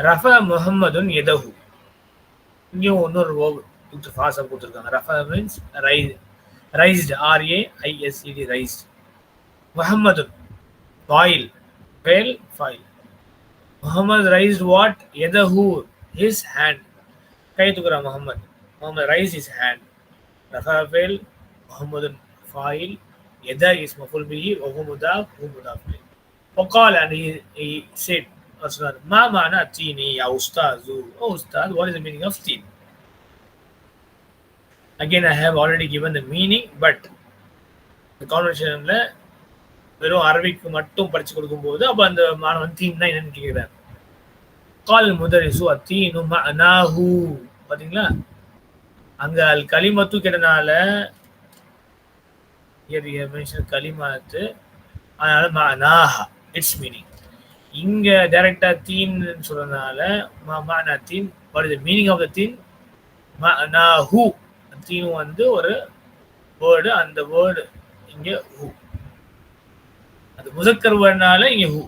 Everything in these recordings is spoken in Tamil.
ரஃப முஹம்மதுன் எதகு இங்கேயும் இன்னொரு ஓ கொடுத்து ஃபாசம் கொடுத்துருக்காங்க. ரஃப means raise raised R A I S E D raised முஹம்மதுன் ஃபாயில் ஃபேல் ஃபாயில் முகமது ரைஸ் வாட் எதஹூ ஹிஸ் ஹேண்ட் கை தூக்குறா Mohammed Mohammed raise is hand ரஃபாஃபேல் முகமது ஃபாயில் எத இஸ் மஃபுல் பிஹி ஒஹு முதாப் ஹூ ஒக்கால் and E set he said أصلاً ما معنى تيني يا أستاذ Oh أستاذ what is the meaning of teen again I have already given the meaning but the conversationல வெறும் அரபிக்கு மட்டும் படிச்சு கொடுக்கும்போது அப்போ அந்த மாணவன் தீம்னா என்னன்னு கேட்கிறார் கால் முதரிசு அத்தீனு மனாஹு பாத்தீங்களா அங்க அல் கலிமத்து கேட்டனால மென்ஷன் கலிமாத்து அதனால மனாஹா இட்ஸ் மீனிங் இங்க டைரக்டா தீன்னு சொல்றதுனால மானா தீன் what is meaning of the தீன்? ஹூ. தீன் வந்து ஒரு வேர்டு அந்த வேர்டு இங்க ஹூ. அது முதக்கர் வேர்டுனால இங்க ஹூ.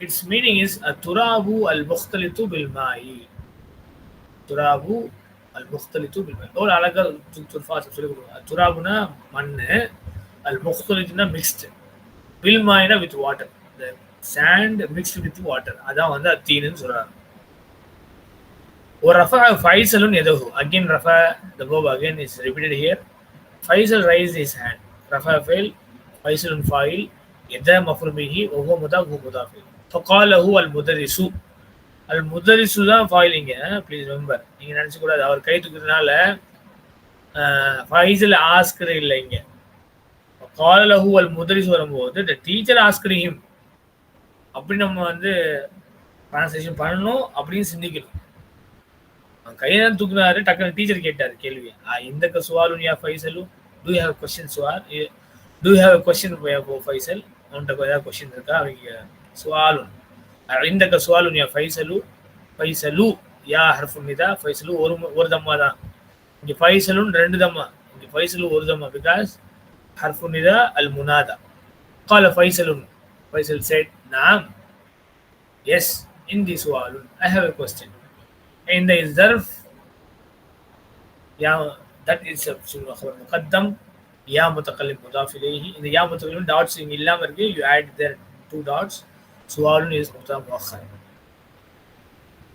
இட்ஸ் மீனிங் இஸ் அ துராபு அல் முக்தலித்து பில் மாயி துராபு அல் முஹ்தலித்து பில் மாயி ஒரு அழகாக சொல்லி கொடுங்க. துராபுனா மண்ணு அல் முஹ்தலித்துனா மிக்ஸ்டு பில்மாயினா வித் வாட்டர் இந்த சாண்ட் மிக்ஸ்டு வித் வாட்டர் அதான் வந்து அத்தீனுன்னு சொல்றாங்க. ஒரு ரஃபா ஃபைசலுன் எதஹு again Rafah the verb again is repeated here Faisal raise is hand. ரஃபா ஃபைல் ஃபைசலுன் ஃபாயில் எத மஃபுல் பிஹி ஒஹோ முதா ஹூ முதாஃபி ஃபகாலஹு அல் முதரிசு அல் முதரிசு தான் ஃபாயிலிங்க ப்ளீஸ் ரிமெம்பர் நீங்கள் நினச்சக்கூடாது. அவர் கை தூக்குறதுனால ஃபைசல் ஆஸ்கர் இல்லைங்க காலலஹு அல் முதரிசு வரும்போது த டீச்சர் ஆஸ்கர் ஹிம் அப்படி நம்ம வந்து ட்ரான்ஸ்லேஷன் பண்ணணும் அப்படின்னு சிந்திக்கணும். கையை தான் தூக்குனாரு. டக்குனு டீச்சர் கேட்டாரு கேள்வி இந்த சுவாலுன் யா ஃபைசலு? டூ ஹேவ் கொஸ்டின் சுவார் டூ ஹேவ் கொஸ்டின் ஃபைசல்? உன்கிட்ட ஏதாவது கொஸ்டின் இருக்கா? அவங்க சுவாலுன். இந்த சுவாலுன் யா ஃபைசலு? ஃபைசலு? யா ஹர்ஃபுன் ஃபைசலு ஒரு ஒரு தம்மா தான். இங்கே ஃபைசலுன்னு ரெண்டு தம்மா. இங்கே ஃபைசலு ஒரு தம்மா. Because harfu al munada. Call Qala Faisalun. Faisal said, Naam. Yes, in this sualun. I have a question. In the zarf, yeah, that is a khabar muqaddam. Ya mutaqallim mudaf ilayhi. In ya mutaqallim dots in illa margi, you add there two dots. Sualun is mutaqallim muakhar.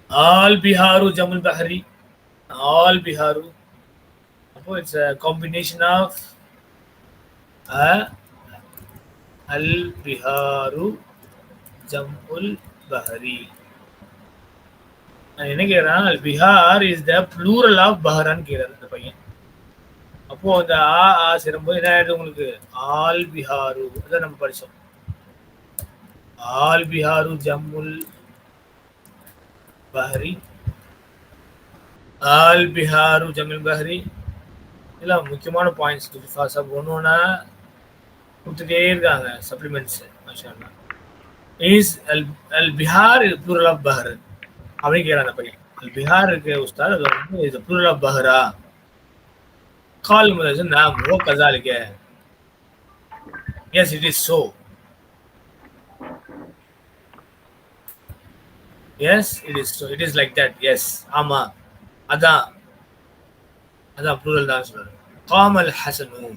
All Biharu Jamul Bahari. All Biharu. It's a combination of அல் பிஹாரு biharu jamul பஹரி. நான் என்ன கேட்குறேன் பிஹார் இஸ் த ப்ளூரல் ஆஃப் பஹரான்னு கேட்குறாரு இந்த பையன். அப்போ அந்த ஆ ஆ சேரும்போது என்ன ஆயிடுது உங்களுக்கு? ஆல் பிஹாரு அதான் நம்ம படிச்சோம். ஆல் பிஹாரு ஜம்முல் பஹரி. ஆல் பிஹாரு ஜம்முல் பஹரி. இதெல்லாம் முக்கியமான பாயிண்ட்ஸ் ஃபாஸ்டாக ஒன்று ஒன்றா கொடுத்துட்டே இருக்காங்க சப்ளிமெண்ட்ஸ் மாஷா இஸ் அல் அல் பிஹார் ப்ளூரல் ஆஃப் பஹர் அப்படின்னு கேட்குறாங்க பையன். அல் பிஹார் இருக்கு உஸ்தாத் அது வந்து இது ப்ளூரல் ஆஃப் பஹரா கால் முதல் நாம் ஓ கதாலிக்க yes it is so yes it is so it is like that yes ஆமா. அதான். அதான் ப்ளூரல் தான் சொல்றாரு. காமல் ஹசனு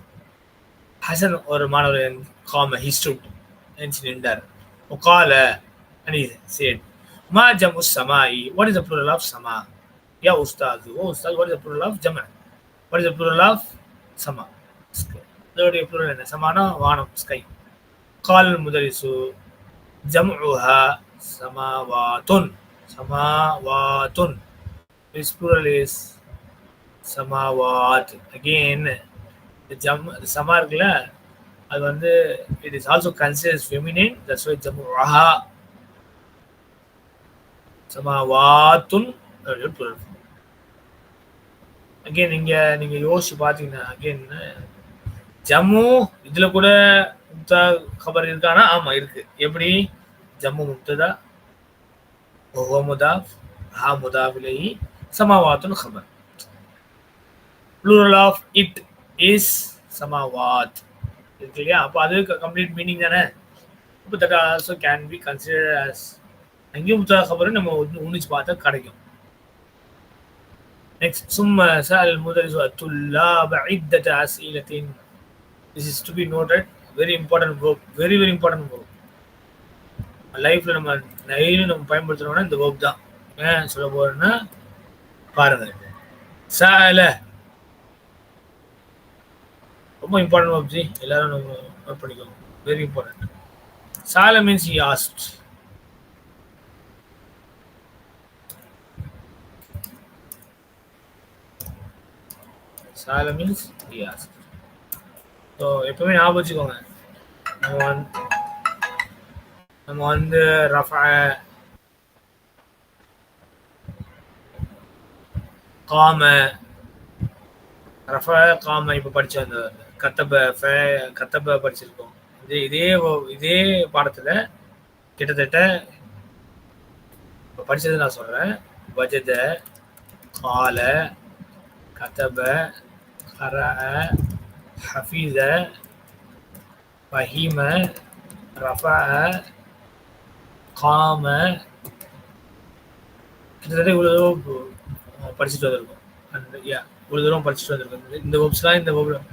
ஹசன் ஒரு மாணவர் காம ஹி ஸ்டுட் நினைச்சு நின்றார் உகால அனி சேட் மா ஜமு சமாயி what is the plural of சமா யா உஸ்தாது ஓ உஸ்தாது what is the plural of ஜம what is the plural of சமா இதோடைய ப்ளூரல் என்ன சமானா வானம் ஸ்கை கால் முதலிசு ஜம்ஹா சமாவாத்துன் சமாவாத்துன் இஸ் ப்ளூரல் இஸ் சமாவாத் அகெயின் ஜம் jam இருக்குல்ல அது வந்து is also also considered feminine. Why why ஜமுஹா சமாவாத்துன் அகைன் நீங்க நீங்க யோசிச்சு பாத்தீங்கன்னா அகைன் ஜம்மு இதுல கூட முக்தா கபர் இருக்கானா ஆமா இருக்கு. எப்படி? ஜம்மு முக்ததா ஓஹோ முதாஃப் ஹா முதாஃபிலேஹி சமாவாத்துன் கபர். ப்ளூரல் ஆஃப் இட் இஸ் சமாவாத் இருக்கு இல்லையா அப்போ அது கம்ப்ளீட் மீனிங் தானே? இப்போ that also can be consider as அங்கேயும் முத்தா கபரும் நம்ம உன்னிச்சு பார்த்தா கிடைக்கும். நெக்ஸ்ட் சும்மா சால் முதல் துல்லாப as அசீலத்தின் this is to be noted very important verb very very important verb லைஃப்ல நம்ம டெய்லியும் நம்ம பயன்படுத்துறோம்னா இந்த வேர்க் தான். ஏன் சொல்ல போறேன்னா பாருங்க. சால ரொம்ப இம்பார்ட்டன்ட் பப்ஜி எல்லாரும் நம்ம நோட் பண்ணிக்கோங்க. வெரி இம்பார்ட்டன்ட் சால மீன்ஸ் யாஸ்ட் ஆஸ்ட் சால மீன்ஸ் யாஸ்ட் ஆஸ்ட் ஸோ எப்பவுமே ஞாபகம் வச்சுக்கோங்க. நம்ம வந்து நம்ம வந்து ரஃபா காம ரஃபா காம இப்போ படிச்சு அந்த கத்தப ஃபே படிச்சிருக்கோம். இது இதே இதே பாடத்துல கிட்டத்தட்ட இப்போ படிச்சது நான் சொல்றேன். பஜத கால கதப கர ஹஃபீத பஹீம ரஃப காம கிட்டத்தட்ட இவ்வளோ தூரம் படிச்சுட்டு வந்திருக்கோம். அந்த யா இவ்வளோ தூரம் படிச்சுட்டு வந்திருக்கோம். இந்த வெப்ஸ்லாம் இந்த web-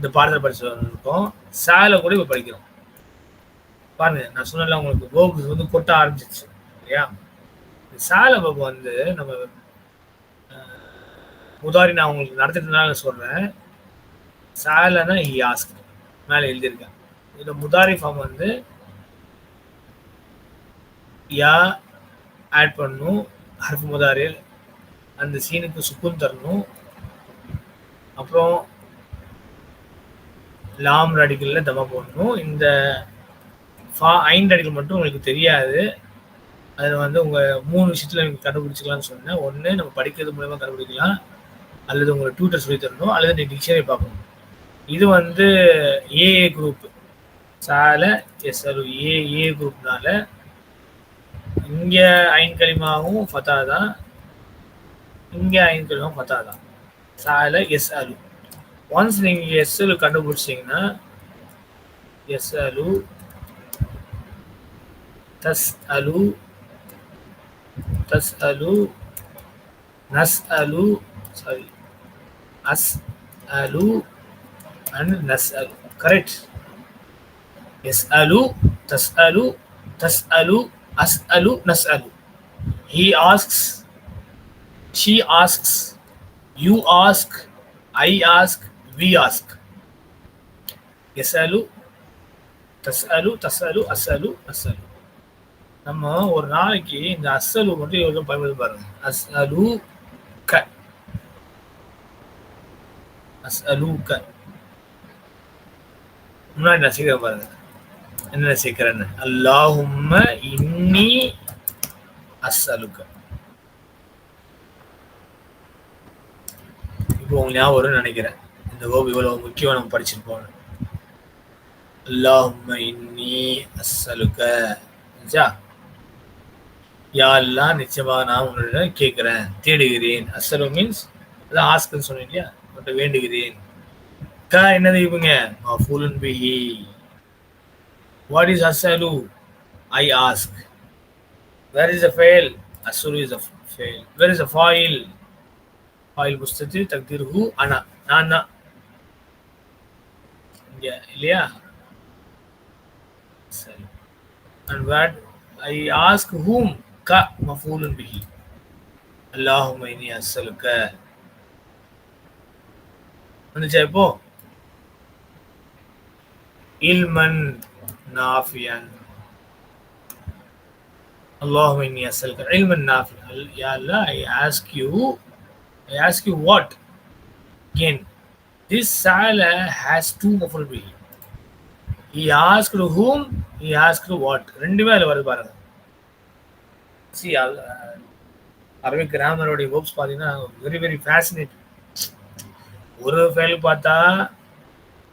இந்த பாடத்தில் படிச்சிருக்கோம் வந்திருக்கோம். சால கூட இப்போ படிக்கிறோம். பாருங்க நான் சொன்னல உங்களுக்கு கோபுக்கு வந்து கொட்ட ஆரம்பிச்சிச்சு இல்லையா? இந்த சால வேர்ப் வந்து நம்ம உதாரி முதாரி நான் உங்களுக்கு நடத்திட்டனால சொல்றேன். சாலனா ஹி ஆஸ்க். மேலே எழுதியிருக்கேன். இந்த முதாரி ஃபார்ம் வந்து யா ஆட் பண்ணும். ஹர்ஃப் முதாரில் அந்த சீனுக்கு சுக்குன் தரணும். அப்புறம் லாம் ரடிக்கல்ல தவா போடணும். இந்த ஃபா ஐந்து அடிகள் மட்டும் உங்களுக்கு தெரியாது. அதில் வந்து உங்கள் மூணு விஷயத்தில் நீங்கள் கண்டுபிடிச்சிக்கலாம்னு சொன்னேன். ஒன்று நம்ம படிக்கிறது மூலயமா கண்டுபிடிக்கலாம். அல்லது உங்களை டியூட்டர் சொல்லி தரணும். அல்லது நீ டிக்ஷனரி பார்க்கணும். இது வந்து ஏஏ குரூப் சால எஸ்எல் ஏஏ ஏ குரூப்னால இங்கே ஐன்கலிமாவும் ஃபத்தா தான் இங்கே ஐன்கலிமாவும் ஃபத்தா தான் சால எஸ் அலு ஒன்ஸ் நீங்க எஸ் அலு கண்டுபிடிச்சிங்கன்னா எஸ் அலு தஸ் அலு தஸ் அலு நஸ் அலு சாரி அஸ் அலு அண்ட் நஸ் அலு. கரெக்ட் எஸ் அலு தஸ் அலு தஸ் அலு அஸ் அலு நஸ் அலு. He asks she asks you ask i ask we ask. எஸ்அலு தஸ்அலு தஸ்அலு அஸ்அலு அஸ்அலு. நம்ம ஒரு நாளைக்கு இந்த அஸ்அலு மட்டும் எவ்வளோ பயன்படுத்தி பாருங்க. அஸ்அலு க. அஸ்அலு க. முன்னாடி நான் சீக்கிரம் பாருங்க. என்ன சீக்கிரம் அல்லாஹும்ம இன்னி அஸ்அலுக்க இப்போ உங்க ஞாபகம் நினைக்கிறேன். இந்த வேர்ப் இவ்வளவு முக்கியம் நம்ம படிச்சிருப்போம் அல்லாஹும்ம இன்னி அஸ்அலுக்க சரியா யா நிச்சயமா நான் உன்னோட கேட்கிறேன். தேடுகிறேன். அஸ்ஸலு மீன்ஸ் அதான் ஆஸ்க்னு சொன்னேன் இல்லையா? உன்கிட்ட வேண்டுகிறேன். க என்னது இவங்க மஃபூலன் பிஹி. What is அஸ்ஸலு I ask where is a fail அஸ்ஸலு இஸ் அ ஃபெயில் வேர் இஸ் அ ஃபாயில் ஃபாயில் புஸ்தத்து தக்தீர்ஹு அனா. நான் தான். இங்க இல்லையா சரி and what I ask whom ka mafulun bihi Allahumma inni as'aluka வந்துச்சா இப்போ இல்மன் நாஃபியன் Allahumma inni as'aluka ilman nafiyan ya Allah I ask you I ask you what again this sala has two maful bihi he asked whom? He asked what? ரெண்டுமே அதில் வருது பாருங்க. சி அரபிக் கிராமரோடைய ஹோப்ஸ் பார்த்தீங்கன்னா வெரி வெரி ஃபேசினேட்டிங் ஒரு ஃபைல் பார்த்தா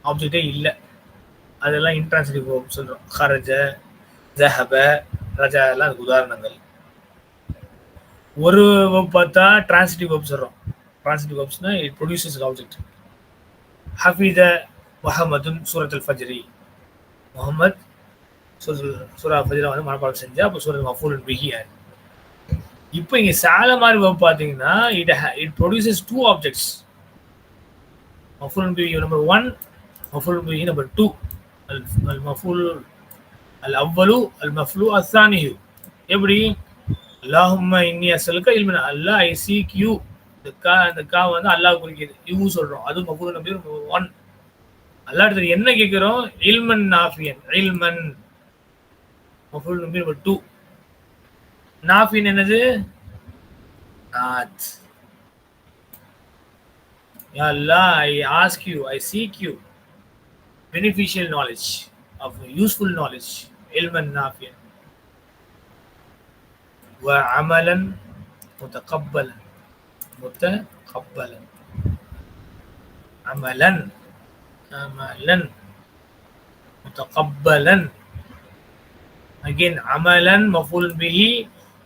ஆப்ஜெக்டே இல்லை. அதெல்லாம் இன்ட்ரான்சிட்டிவ் ஹோப் சொல்கிறோம் ஹரஜ ஜஹப ரஜா எல்லாம் அதுக்கு உதாரணங்கள். ஒரு வேர்ப் பார்த்தா டிரான்சிட்டிவ் ஹோப் சொல்கிறோம் டிரான்சிட்டிவ் ஹோப்ஸ்னால் இட் ப்ரொடியூசஸ் ஆப்ஜெக்ட் ஹஃபித முஹம்மதுன் சூரத் அல் ஃபஜ்ரி முகமது சூரா ஃபஜ்ரா வந்து மனப்பாடம் செஞ்சா அப்போ சூரத் மஃபூல் பிஹியா இப்போ இங்கே சால மாதிரி verb பார்த்தீங்கன்னா it it produces two objects மஃபூல் பிஹி நம்பர் ஒன் மஃபூல் பிஹி நம்பர் டூ அல் அல் மஃபூல் அல் அவ்வலு அல் மஃப்லு அசானிஹு எப்படி? அல்லாஹும்ம இன்னி அசலுக்க இல்மின. அல்லாஹ் ஐ சீக் யூ இந்த கா இந்த கா வந்து அல்லாஹ் குறிக்கிது யூ சொல்றோம் அது மஃபூல் நம்பர் ஒன் அல்லாஹ் இடத்துல என்ன கேட்கிறோம் இல்மன் நாஃபியன் இல்மன் மஃபூல் நம்பர் நம்பர் டூ நாஃபின் என்னது நாத் யா Allah I ask you I seek you beneficial knowledge of useful knowledge علما نافعا وعملا متقبلا متقبلا عملا عملا متقبلا again عملا مفعول به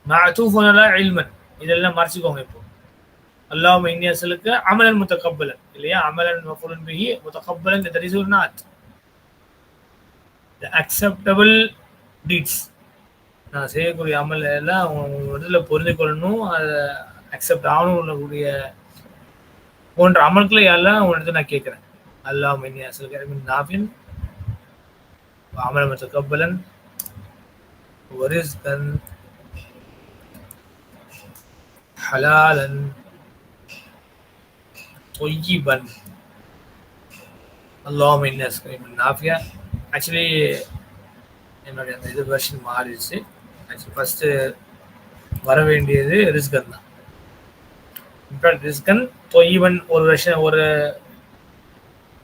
معطوف على علما இதெல்லாம் மறைச்சுக்கோங்க இப்போ اللهم اني اسالك عملا متقبلا இல்லையா عملا مفعول به متقبلا that is not the acceptable deeds நான் செய்யக்கூடிய அமல் எல்லாம் உங்க இதில் பொருந்து கொள்ளணும் அதை அக்செப்ட் ஆகணும் உள்ளக்கூடிய போன்ற அமல்களை எல்லாம் உன்னிடத்து நான் கேட்குறேன். அல்லாஹ் மின் அசல் கரமின் நாஃபின் அமலமற்ற கப்பலன். ஒரிஸ்கன் ஹலாலன். தொய்யிபன் அல்லாஹ் மின் அசல் கரமின் நாஃபியா ஆக்சுவலி என்னுடைய அந்த இது வெர்ஷன் மாறிடுச்சு. ஆக்சுவலி ஃபஸ்ட்டு வர வேண்டியது ரிஸ்கன் தான். இன்ஃபேக்ட் ரிஸ்கன். தொய்வன் ஒரு வருஷம் ஒரு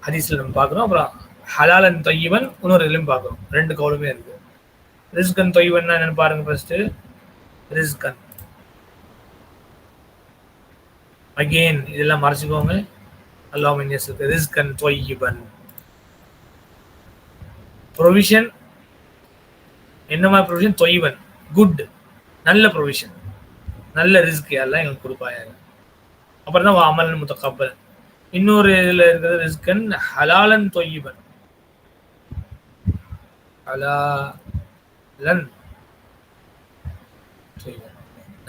ஹதீஸ்ல நம்ம பார்க்குறோம். அப்புறம் ஹலாலன் தொய்வன் இன்னொரு இதுலையும் பார்க்குறோம். ரெண்டு கவுலுமே இருக்கு. ரிஸ்கன் தொய்வன்னா என்னன்னு பாருங்க ஃபர்ஸ்ட் ரிஸ்கன். அகெயின் இதெல்லாம் மறைச்சிக்கோங்க. அல்லாஹ் இருக்கு ரிஸ்கன் தொய்வன் ப்ரொவிஷன் என்ன மாதிரி ப்ரொவிஷன் தொய்வன் குட் நல்ல ப்ரொவிஷன் நல்ல ரிஸ்க் எல்லாம் எங்களுக்கு கொடுப்பாங்க? அப்புறம் தான் அமலன் முத்தக்கப்பல் இன்னொரு இதுல இருக்கிறது ரிஸ்கன் ஹலாலன் தொய்யிபன். ஹலாலன்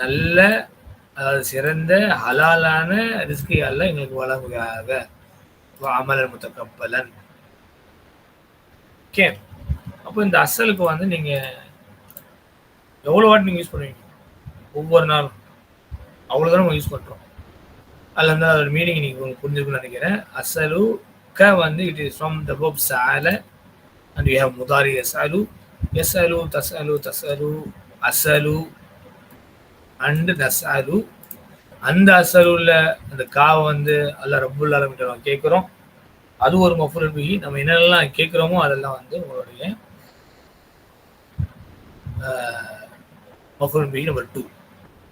நல்ல அதாவது சிறந்த ஹலாலான ரிஸ்கை எல்லாம் எங்களுக்கு வழங்குகிறாக அமலன் முத்தக்கப்பலன் ஓகே. அப்போ இந்த அசலுக்கு வந்து நீங்கள் எவ்வளோ வாட் நீங்கள் யூஸ் பண்ணுவீங்க? ஒவ்வொரு நாளும். அவ்வளோ தான் நம்ம யூஸ் பண்ணுறோம் அதில் வந்து அதோட மீனிங் நீங்கள் உங்களுக்கு நினைக்கிறேன். அசலு க வந்து இட் இஸ் ஃப்ரம் த பப் சால அண்ட் யூ ஹேவ் முதாரி எஸ்அலு எஸ்அலு தசலு தசலு அசலு அண்டு நசலு அந்த அசலுள்ள அந்த காவை வந்து அல்ல ரப்புல் நம்ம கேட்குறோம் அது ஒரு மஃபுல் பிஹி. நம்ம என்னெல்லாம் கேட்குறோமோ அதெல்லாம் வந்து உங்களுடைய மஃபுல் பிஹி நம்பர் டூ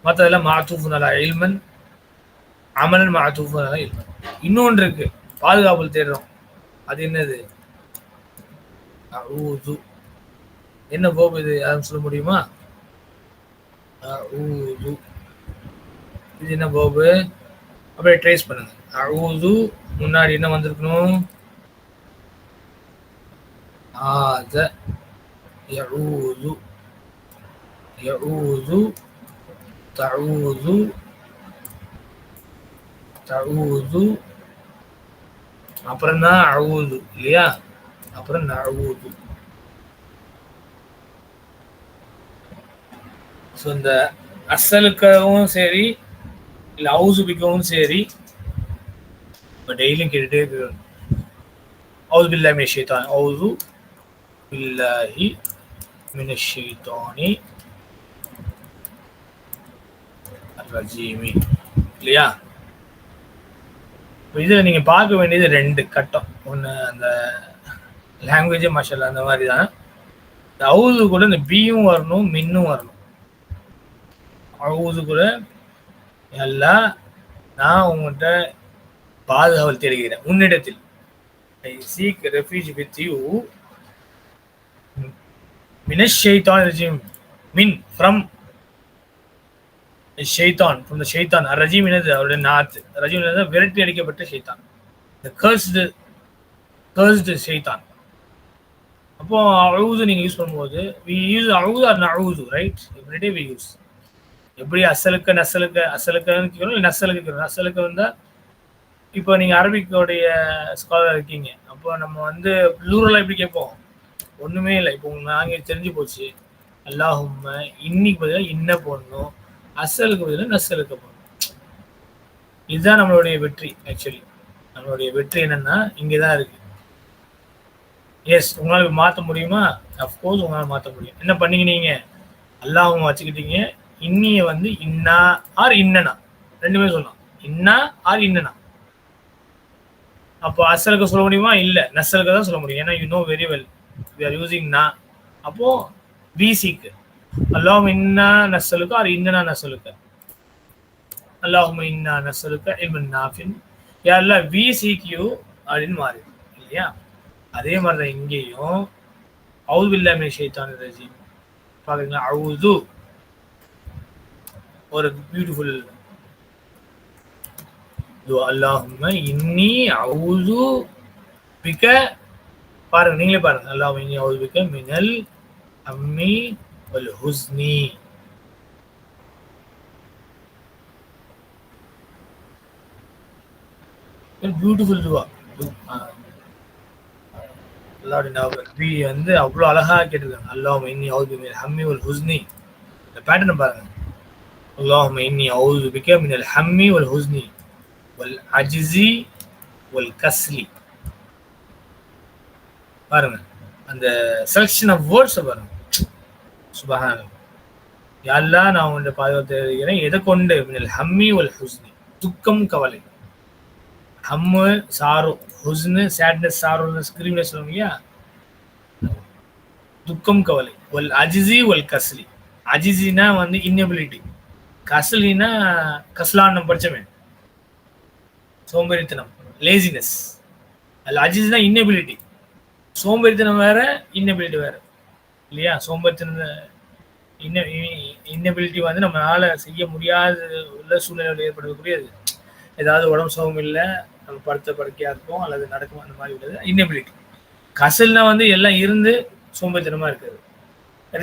மற்றதெல்லாம் மாத்தூஃபு நல்லா இல்மன் அமலன் மாத்தூஃபு நல்லா இல்மன் இன்னொன்று இருக்கு பாதுகாப்பு தேடுறோம். அது என்னது? ஊது என்ன போபு இது? யாரும் சொல்ல முடியுமா? ஊது இது என்ன கோபு? அப்படியே ட்ரேஸ் பண்ணுங்க. அழுது முன்னாடி என்ன வந்திருக்கணும்? ஆத. யஊது யஊது தஊது தஊது அப்புறம் தான் அழுவுது இல்லையா? அப்புறம் நழுவுது ஸோ இந்த அசலுக்கவும் சரி இல்லை அவுசுபிக்கவும் சரி இப்போ டெய்லியும் கேட்டுட்டே இருக்கணும் அவுது பில்லா மின ஷைத்தான் அவுது பில்லாஹி மின ஷைத்தானி ரஜீமி இல்லையா? இதில் நீங்கள் பார்க்க வேண்டியது ரெண்டு கட்டம். ஒன்று அந்த லாங்குவேஜ் மஷல் அந்த மாதிரி தான் இந்த அவுது கூட இந்த பியும் வரணும் மின்னும் வரணும். அவுது கூட எல்லாம் நான் உங்கள்கிட்ட பாதுகாவல் தேடுகிறேன். உன்னிடத்தில். I seek refuge with you மினஷ் ஷைத்தான் மின் ஃப்ரம் ஷெய்தான் ஃப்ரம் த ஷைத்தான். ரஜீம் என்னது? அவருடைய நாத். ரஜீம் என்னது? விரட்டி அடிக்கப்பட்ட ஷைத்தான். த கர்ஸ்டு கர்ஸ்டு ஷைத்தான். அப்போ அழுது நீங்கள் யூஸ் பண்ணும்போது வி யூஸ் அழுது ஆர் நழுது ரைட் எவ்ரிடே வி யூஸ் எப்படி அசலுக்கு நசலுக்கு அசலுக்குன்னு கேட்கணும் நசலுக்கு கேட்கணும் நசலுக்கு வந்தால் இப்போ நீங்கள் அரபிக்கோடைய ஸ்காலர் இருக்கீங்க. அப்போ நம்ம வந்து லூரலாக எப்படி கேட்போம்? ஒன்றுமே இல்லை. இப்போ உங்களுக்கு நாங்கள் தெரிஞ்சு போச்சு. அல்லாஹும்ம இன்னைக்கு பார்த்தீங்கன்னா இன்ன போடணும். அசலுக்கு பதிலாக நசலுக்கு போடணும் இதுதான் நம்மளுடைய வெற்றி ஆக்சுவலி நம்மளுடைய வெற்றி என்னன்னா இங்கே தான் இருக்கு. எஸ் உங்களால் மாற்ற முடியுமா? அஃப்கோர்ஸ் உங்களால் மாற்ற முடியும். என்ன பண்ணீங்க நீங்கள் அல்லாவும் வச்சுக்கிட்டீங்க. இன்னிய வந்து இன்னா ஆர் இன்னனா. ரெண்டுமே சொல்லலாம். இன்னா ஆர் இன்னனா. அப்போ அசலுக்கு சொல்ல முடியுமா? இல்ல. நசலுக்கு தான் சொல்ல முடியும். ஏன்னா you know very well we are using நா அப்போ பிசிக்கு அல்லாஹும் இன்னா நசலுக்கு ஆர் இன்னனா நசலுக்கு அல்லாஹும் இன்னா நசலுக்கு இல்மன் நாஃபின் யாரெல்லாம் வி சிக்யூ அப்படின்னு மாறி இல்லையா அதே மாதிரி தான் இங்கேயும் அவுது இல்லாமே ஷைத்தான் ரஜீம் பாருங்களா அவுது ஒரு பியூட்டிஃபுல் அல்லாஹும் இன்னி அவுது பிக்க பாருங்க நீங்களே பாருங்க அல்லாஹ் இன்னி அவுது பிக்க மினல் அம்மி வல் ஹுஸ்னி பியூட்டிஃபுல் துவா அல்லாவுடைய நபி வந்து அவ்வளோ அழகாக கேட்டிருக்காங்க. அல்லாஹ் மைனி அவுது மின் ஹம்மி வல் ஹுஸ்னி. இந்த பேட்டர்ன் பாருங்க. அல்லாஹ் மைனி அவுது பிக்க மின் ஹம்மி வல் ஹுஸ்னி. வல் அஜிசி வல் கஸ்லி. பாருங்க. அந்த செலக்ஷன் ஆஃப் வேர்ட்ஸை பாருங்க. சுபகான யாரெல்லாம் நான் உன்னை பாதுகாத்து இருக்கிறேன் எதை கொண்டு? ஹம்மி வல் ஹுஸ்னி. துக்கம் கவலை. ஹம்மு சாரு ஹுஸ்னு சேட்னஸ் சாரு ஸ்கிரீம்னஸ் சொல்லுவாங்க இல்லையா? துக்கம் கவலை. ஒல் அஜிசி ஒல் கஸ்லி. அஜிசினா வந்து இன்னபிலிட்டி கசலினா கஸ்லான் நம்ம படிச்சமே. சோம்பேறித்தனம். லேசினஸ் அதில் அஜிஸ்னா இன்னபிலிட்டி சோம்பேறித்தனம் வேற இன்னபிலிட்டி வேற. இல்லையா? சோம்பேறித்தனம் இன்ன இன்னபிலிட்டி வந்து நம்மளால செய்ய முடியாத உள்ள சூழ்நிலையில் ஏற்படக்கூடியது. ஏதாவது உடம்பு சுகம் இல்லை நம்ம படுத்த படுக்கையா இருக்கும் அல்லது நடக்கும் அந்த மாதிரி உள்ளது. இன்னபிலிட்டி கசல்னா வந்து எல்லாம் இருந்து சோம்பத்தனமா இருக்குது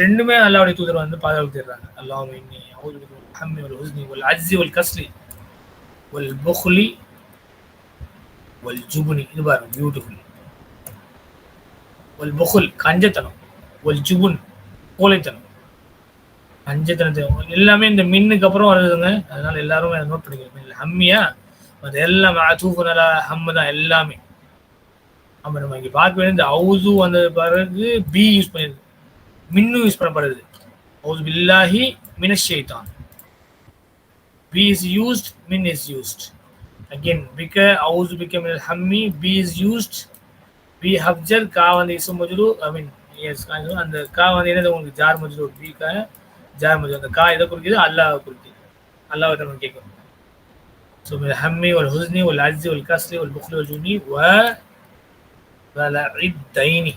ரெண்டுமே அல்லாவுடைய தூதர் வந்து பாதுகாப்பு தேடுறாங்க அல்லாஹ் இன்னி ஹம்மி ஹுஸ்னி ஒல் அஜி ஒல் கஸ்லி ஒல் புஹ்லி ஒல் ஜுபுனி. இது பாருங்க பியூட்டிஃபுல் வல் புகுல் கஞ்சத்தனம். வல் ஜுபுன் கோலைத்தனம் பஞ்சத்தனத்தை எல்லாமே இந்த மின்னுக்கு அப்புறம் வருதுங்க. அதனால எல்லாரும் நோட் பண்ணிக்கிறேன் ஹம்மியா அது எல்லாம் அசூஃபு நல்லா ஹம்மு தான் எல்லாமே. ஆமாம் நம்ம இங்கே பார்க்க வேண்டிய இந்த அவுசு வந்த பிறகு பி யூஸ் பண்ணிருக்கு மின்னும் யூஸ் பண்ணப்படுது. அவுசு பில்லாஹி மினஷைத்தான் பி இஸ் யூஸ்ட் மின் இஸ் யூஸ்ட். அகெயின் பிக்க ஹவுஸ் பிக்க மின் ஹம்மி பி இஸ் யூஸ்ட். பி ஹப்ஜர் கா வந்து இசு ஐ மீன் எஸ் அந்த கா வந்து என்னது உங்களுக்கு ஜார் மஜூர் ஒரு பீக்கா ஜார் மஜூர் அந்த கா எதை குறிக்குது? அல்லாஹ் குறிக்குது. அல்லாஹ் நம்ம கேட்கணும் ஸோ மில் ஹம்மி ஒரு ஹுஸ்னி ஒல் அஜி ஒரு கஸ்லி ஒல் புக்லி ஒல் ஜுனி வ தைனி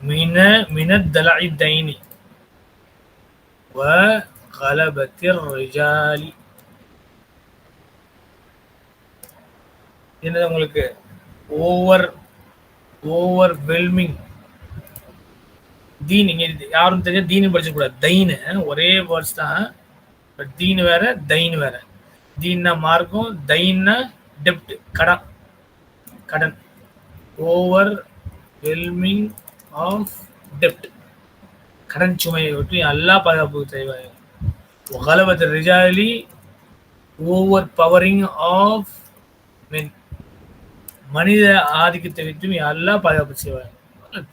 மின மினத் தலஇ தைனி வ கலபத்திர் ரிஜாலி. என்னது உங்களுக்கு? ஓவர் ஓவர் வெல்மிங் தீன் இங்க யாரும் தெரிய தீனு படிச்சக்கூடாது தைனு ஒரே வேர்ட்ஸ் தான். பட் தீன் வேற தைன் வேற. தீன்னா மார்க்கம் தைன்னா டெப்ட் கடன் கடன். ஓவர் வெல்மிங் ஆஃப் டெப்ட் கடன் சுமையை விட்டு எல்லா பாதுகாப்பு தேவையாக ஒகலவத் ரிஜாலி ஓவர் பவரிங் ஆஃப் மென் மனித ஆதிக்கத்தை விட்டு எல்லாம் பாதுகாப்பு செய்வாங்க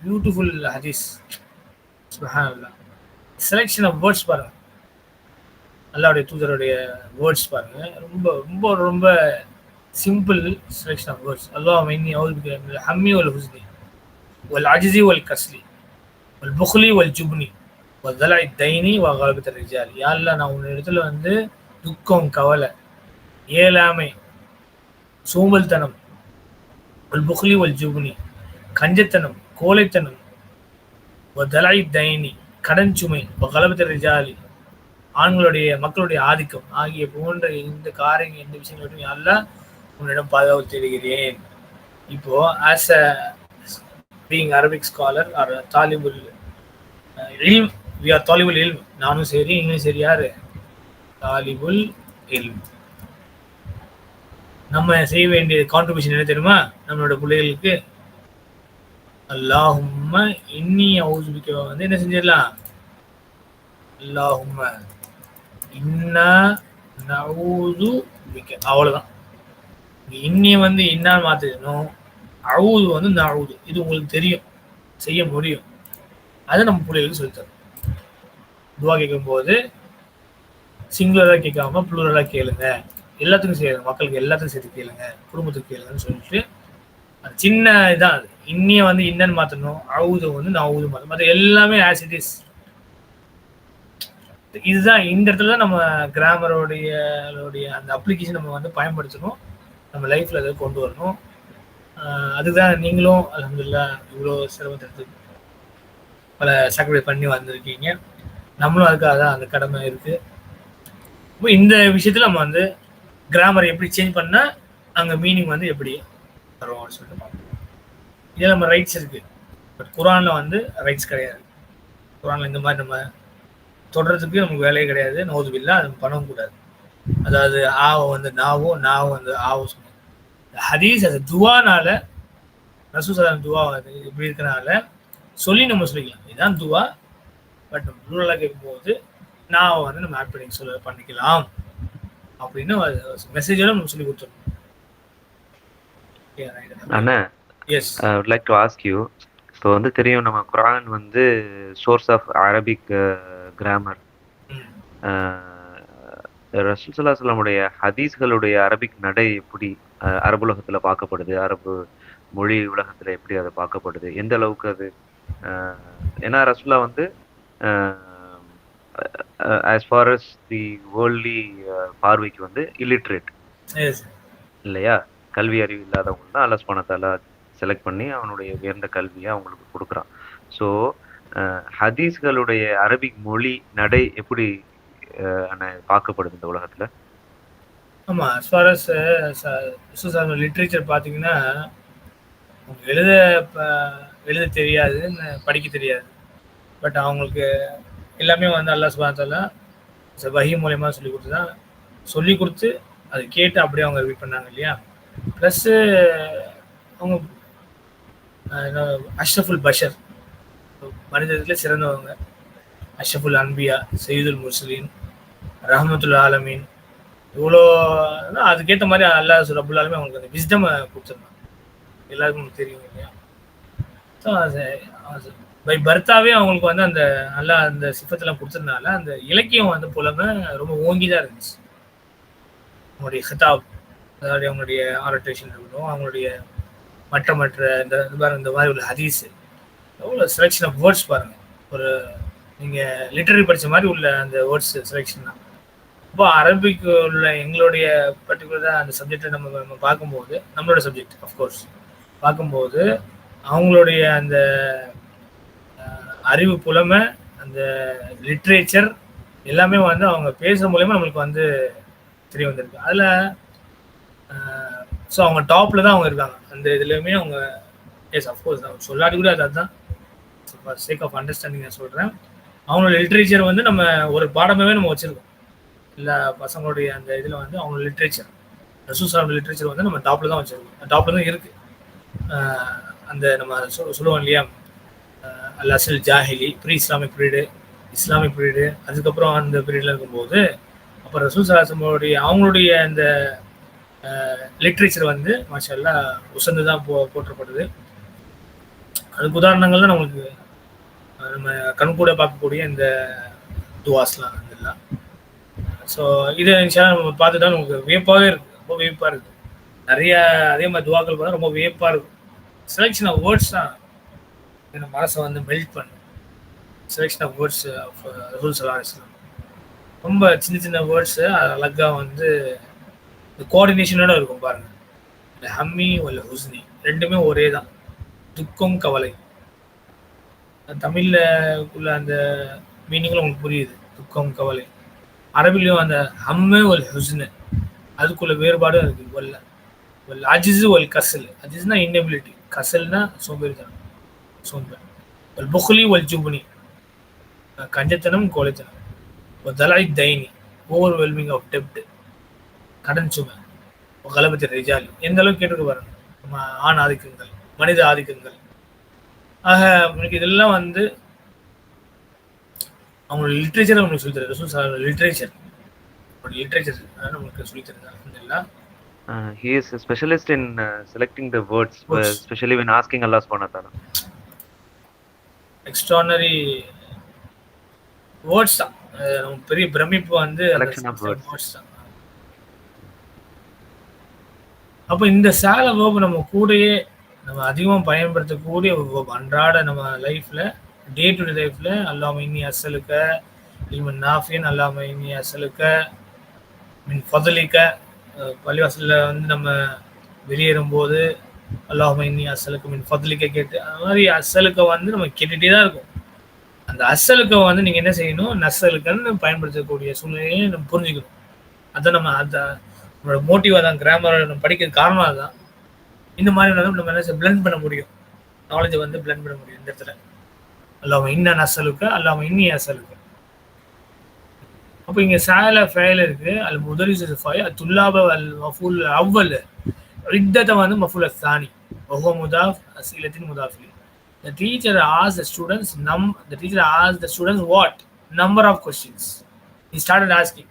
பியூட்டிஃபுல் ஹதீஸ் செலெக்ஷன் ஆஃப் வேர்ட்ஸ் பாருங்க. அல்லாவுடைய தூதருடைய வேர்ட்ஸ் பாருங்க. ரொம்ப ரொம்ப ரொம்ப சிம்பிள் செலெக்ஷன் ஆஃப் வேர்ட்ஸ் அல்லா மைனி அவுல் ஹம்மி ஒல் ஹுஸ்னி ஒல் அஜிசி ஒல் கஸ்லி ஒல் புக்லி ஒல் ஜுப்னி வல் தலா தைனி வ கலபத் ரிஜால் யாரில் நான் உன் இடத்துல வந்து துக்கம் கவலை ஏழாமை சோம்பல்தனம் வல் புக்லி வல் ஜுப்னி கஞ்சத்தனம் கோலைத்தனம் தலாய் தைனி கடன் சுமை வ ஜாலி ரிஜாலி ஆண்களுடைய மக்களுடைய ஆதிக்கம் ஆகிய போன்ற இந்த காரியங்கள் எந்த விஷயங்களும் எல்லாம் உன்னிடம் பாதுகாப்பு தெரிகிறேன் இப்போ as a being Arabic scholar or தாலிபுல் இல்ம் வி ஆர் தாலிபுல் இல்ம் நானும் சரி நீங்களும் சரி யாரு? தாலிபுல் இல்ம் நம்ம செய்ய வேண்டிய கான்ட்ரிபியூஷன் என்ன தெரியுமா? நம்மளோட பிள்ளைகளுக்கு அல்லாஹும்ம இன்னி அவுசுபிக்க வந்து என்ன செஞ்சிடலாம்? அல்லாஹும்ம இன்னா நவுது பிக்க. அவ்வளோதான் இன்னிய வந்து இன்னான்னு மாத்திக்கணும் அவுது வந்து நவுது இது உங்களுக்கு தெரியும். செய்ய முடியும். அதை நம்ம பிள்ளைகளுக்கு சொல்லித்தரும் துவா கேட்கும்போது சிங்குலராக கேட்காம ப்ளூரலாக கேளுங்க. எல்லாத்துக்கும் செய்யுங்க மக்களுக்கு எல்லாத்துக்கும் சேர்த்து கேளுங்க. குடும்பத்துக்கு கேளுங்கன்னு சொல்லிட்டு அது சின்ன இதான் அது. இன்னிய வந்து இன்னன்னு மாற்றணும் அவுது வந்து நான் அவுது மாற்றணும் மற்ற எல்லாமே ஆஸ் இட் இஸ் இதுதான் இந்த இடத்துல தான் நம்ம கிராமரோடைய அந்த அப்ளிகேஷன் நம்ம வந்து பயன்படுத்தணும். நம்ம லைஃப்பில் அதை கொண்டு வரணும். அதுதான் நீங்களும் அலமதுல்லா இவ்வளோ சிரமத்தை பல சாக்ரிஃபைஸ் பண்ணி வந்திருக்கீங்க. நம்மளும் அதுக்காக தான் அந்த கடமை இருக்குது இந்த விஷயத்தில் நம்ம வந்து கிராமரை எப்படி சேஞ்ச் பண்ணா அங்க மீனிங் வந்து எப்படி வரும் அப்படின்னு சொல்லிட்டு பார்க்கணும் இதில் நம்ம ரைட்ஸ் இருக்கு. பட் குரான்ல வந்து ரைட்ஸ் கிடையாது. குரான்ல இந்த மாதிரி நம்ம தொடர்றதுக்கு நமக்கு வேலையே கிடையாது. நோதுபில்லா அது பண்ணவும் கூடாது. அதாவது ஆவோ வந்து நாவோ நாவோ வந்து ஆவோ சொன்னோம். ஹதீஸ் அது துவானால ரசூசலாம் துவா வந்து இப்படி இருக்கனால சொல்லி நம்ம சொல்லிக்கலாம். இதுதான் துவா. பட் நம்ம ரூரலாக கேட்கும்போது நான் வந்து நம்ம ஆட் பண்ணி சொல்ல பண்ணிக்கலாம். அப்படின்னு மெசேஜோட நம்ம சொல்லி கொடுத்துருவோம் அண்ணா yes I would like to ask you இப்போ வந்து தெரியும் நம்ம குரான் வந்து சோர்ஸ் ஆஃப் அரபிக் கிராமர் ரசூல் சல்லாஹ்லமுடைய ஹதீஸ்களுடைய அரபிக் நடை எப்படி அஹ், அரபுலகத்துல பார்க்கப்படுது அரபு மொழி உலகத்துல எப்படி அது பார்க்கப்படுது எந்த அளவுக்கு அது அஹ், ஏன்னா ரசூல்லா வந்து as far as the worldly பார்வைக்கு வந்து இல்லிட்ரேட் இல்லையா? கல்வி அறிவு இல்லாதவங்க தான் அலஸ் பணத்தால செலக்ட் பண்ணி அவனுடைய உயர்ந்த கல்வியை அவங்களுக்கு கொடுக்குறான். ஸோ ஹதீஸ்களுடைய அரபிக் மொழி நடை எப்படி பார்க்கப்படுது இந்த உலகத்துல? ஆமாம் சுசாமி லிட்ரேச்சர் பார்த்தீங்கன்னா எழுத எழுத தெரியாது படிக்க தெரியாது. பட் அவங்களுக்கு எல்லாமே வந்து அல்லா சுபாத்தால வகி மூலயமா சொல்லி கொடுத்து தான் சொல்லி கொடுத்து அதை கேட்டு அப்படியே அவங்க ரீட் பண்ணாங்க இல்லையா? ப்ளஸ்ஸு அவங்க என்ன, அஷ்ரஃபுல் பஷர் மனிதர்களே சிறந்தவங்க. அஷ்ரஃபுல் அன்பியா சயீதுல் முர்சலீன் ரஹமத்துல் ஆலமீன் இவ்வளோ அதுக்கேற்ற மாதிரி அல்லா ரபுல் ஆலமே அவங்களுக்கு அந்த விஸ்டம் கொடுத்துருந்தாங்க. எல்லாருக்கும் தெரியும் இல்லையா? ஸோ அது பை பர்த்தாவே அவங்களுக்கு வந்து அந்த நல்லா அந்த சிஃபத்தெல்லாம் கொடுத்ததுனால அந்த இலக்கியம் வந்து புலமை ரொம்ப ஓங்கி தான் இருந்துச்சு. அவங்களுடைய ஹிதாப் அதாவது அவங்களுடைய ஆரட்டேஷன் இருக்கட்டும் அவங்களுடைய மற்ற மற்ற இந்த இந்த மாதிரி இந்த மாதிரி உள்ள ஹதீஸ் எவ்வளோ செலெக்ஷன் ஆஃப் வேர்ட்ஸ் பாருங்க. ஒரு நீங்கள் லிட்டரரி படித்த மாதிரி உள்ள அந்த வேர்ட்ஸ் செலெக்ஷன் தான். இப்போ அரபிக் உள்ள எங்களுடைய பர்டிகுலராக அந்த சப்ஜெக்டை நம்ம நம்ம பார்க்கும்போது நம்மளோட சப்ஜெக்ட் அஃப்கோர்ஸ் பார்க்கும்போது அவங்களுடைய அந்த அறிவு புலமை அந்த லிட்ரேச்சர் எல்லாமே வந்து அவங்க பேசுகிற மூலயமா நம்மளுக்கு வந்து தெரிய வந்திருக்கு. அதில் ஸோ அவங்க டாப்பில் தான் அவங்க இருக்காங்க. அந்த இதுலேயுமே அவங்க எஸ் அஃப்கோர்ஸ் அவங்க சொல்லாடி கூட அது அதுதான் சேக் ஆஃப் அண்டர்ஸ்டாண்டிங் நான் சொல்கிறேன் அவங்களோட லிட்ரேச்சர் வந்து நம்ம ஒரு பாடமாகவே நம்ம வச்சுருக்கோம். எல்லா பசங்களுடைய அந்த இதில் வந்து அவங்க லிட்ரேச்சர் ரசூசாரோட லிட்ரேச்சர் வந்து நம்ம டாப்பில் தான் வச்சுருக்கோம். டாப்பில் தான் இருக்குது அந்த நம்ம சொல் சொல்லுவோம் இல்லையா? அல் அசல் ஜாஹிலி pre Islamic period Islamic period அதுக்கப்புறம் அந்த பீரியடில் இருக்கும்போது அப்போ ரசூல் சலாசமோடைய அவங்களுடைய அந்த லிட்ரேச்சர் வந்து மாஷல்லா உசந்து தான் போ போற்றப்படுது. அதுக்கு உதாரணங்கள் தான் நம்மளுக்கு நம்ம கண்கூட பார்க்கக்கூடிய இந்த துவாஸ்லாம் இதெல்லாம். ஸோ இதை நம்ம பார்த்துட்டா நமக்கு வியப்பாகவே இருக்குது ரொம்ப வியப்பாக இருக்குது நிறைய அதே மாதிரி துவாக்கள் பார்த்தா ரொம்ப வியப்பாக இருக்கும் செலெக்ஷன் ஆஃப் வேர்ட்ஸ் தான். இந்த மனசை வந்து மெல்ட் பண்ணும் selection of words of rules எல்லாம் ரொம்ப சின்ன சின்ன வேர்ட்ஸு அழகாக வந்து இந்த கோஆர்டினேஷனோட இருக்கும் பாருங்க. இந்த ஹம்மி ஒல்ல ஹுஸ்னி ரெண்டுமே ஒரே தான். துக்கம் கவலை. தமிழில் உள்ள அந்த மீனிங்களும் உங்களுக்கு புரியுது. துக்கம் கவலை. அரபிலையும் அந்த ஹம்மே ஒல் ஹுஸ்னு. அதுக்குள்ள வேறுபாடும் இருக்குது ஒல்ல. ஒல் அஜிஸு ஒல் கசல். அஜிஸ்னா இன்னபிலிட்டி கசல்னா சோம்பேறித்தனம். சோம்பல் வல் புக்லி வல் ஜுபுனி. கஞ்சத்தனம் கோழைத்தனம். ஒரு தலாய் தைனி. ஓவர் வெல்மிங் ஆஃப் டெப்ட் கடன் சுமை. கலபத்தி ரிஜாலி. எந்த அளவுக்கு கேட்டுட்டு நம்ம ஆண் ஆதிக்கங்கள் மனித ஆதிக்கங்கள். ஆக உங்களுக்கு இதெல்லாம் வந்து அவங்களோட லிட்ரேச்சர் நம்மளுக்கு சொல்லி தருது. லிட்ரேச்சர் லிட்ரேச்சர் நம்மளுக்கு சொல்லி தருது. அல்ஹம்துலில்லாஹ் Uh, he is a specialist in uh, selecting the words, uh, Words. Extraordinary words தான் பெரிய பிரமிப்பு வந்து. வேர்ட்ஸ் தான் அப்போ இந்த சேல வேர்பு நம்ம கூடயே நம்ம அதிகமாக பயன்படுத்தக்கூடிய. அன்றாட நம்ம லைஃப்ல டே டு டே லைஃப்ல அல்லாம இன்னி அசலுக்க இல்மன் நாஃபியன் அல்லாம இன்னி அசலுக்க மின் ஃபதலிக்க பள்ளிவாசல்ல வந்து நம்ம வெளியேறும் போது அல்லாஹும இன்னி அசலுக்கு மின் ஃபதலிக்க கேட்டு அந்த மாதிரி அசலுக்க வந்து நம்ம கேட்டுகிட்டே தான் இருக்கும். அந்த அசலுக்க வந்து நீங்க என்ன செய்யணும்? நசலுக்குன்னு பயன்படுத்தக்கூடிய சூழ்நிலையை நம்ம புரிஞ்சுக்கணும். அதான் நம்ம அந்த நம்மளோட மோட்டிவ் தான் கிராமரை நம்ம படிக்கிறது காரணம் அதுதான். இந்த மாதிரி நம்ம என்ன பிளெண்ட் பண்ண முடியும். நாலேஜை வந்து பிளெண்ட் பண்ண முடியும் இந்த இடத்துல. அல்லாம இன்ன நசலுக்கு அல்லாம இன்னி அசலுக்கு அப்போ இங்க சேல ஃபேல் இருக்கு. அது முதலி five துல்லாப Al மஃபூல் Awwal riddata vandu maful athani wa huwa mudaf asilatin mudafili the teacher asked the students num the teacher asked the students what number of questions he started asking